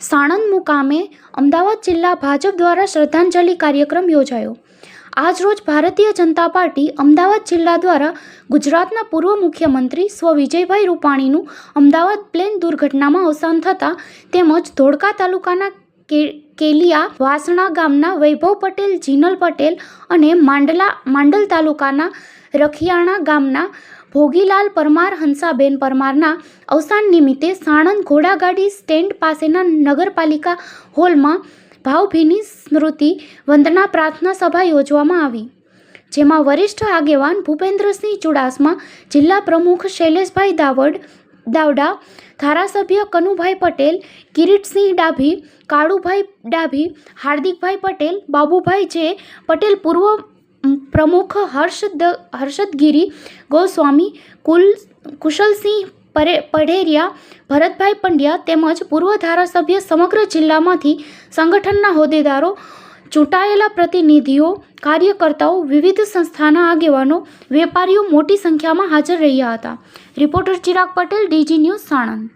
સાણંદ મુકામે અમદાવાદ જિલ્લા ભાજપ દ્વારા શ્રદ્ધાંજલિ કાર્યક્રમ યોજાયો. આજરોજ ભારતીય જનતા પાર્ટી અમદાવાદ જિલ્લા દ્વારા ગુજરાતના પૂર્વ મુખ્યમંત્રી સ્વ વિજયભાઈ રૂપાણીનું અમદાવાદ પ્લેન દુર્ઘટનામાં અવસાન થતાં તેમજ ધોળકા તાલુકાના કેલિયા વાસણા ગામના વૈભવ પટેલ, જીનલ પટેલ અને માંડલા, માંડલ તાલુકાના રખિયાણા ગામના ભોગીલાલ પરમાર, હંસાબેન પરમારના અવસાન નિમિત્તે સાણંદ ઘોડાગાડી સ્ટેન્ડ પાસેના નગરપાલિકા હોલમાં ભાવભીની સ્મૃતિ વંદના પ્રાર્થના સભા યોજવામાં આવી. જેમાં વરિષ્ઠ આગેવાન ભૂપેન્દ્રસિંહ ચુડાસમા, જિલ્લા પ્રમુખ શૈલેષભાઈ દાવડ, દાવડા, ધારાસભ્ય કનુભાઈ પટેલ, કિરીટસિંહ ડાભી, કાળુભાઈ ડાભી, હાર્દિકભાઈ પટેલ, બાબુભાઈ જે પટેલ પૂર્વ પ્રમુખ હર્ષદ હર્ષદગીરી ગોસ્વામી કુલ કુશલસિંહ પરે પઢેરિયા ભરતભાઈ પંડ્યા તેમજ પૂર્વ ધારાસભ્ય સમગ્ર જિલ્લામાંથી સંગઠનના હોદ્દેદારો, ચૂંટાયેલા પ્રતિનિધિઓ, કાર્યકર્તાઓ, વિવિધ સંસ્થાના આગેવાનો, વેપારીઓ મોટી સંખ્યામાં હાજર રહ્યા હતા. Reporter Chirag Patel, DG news Sanand.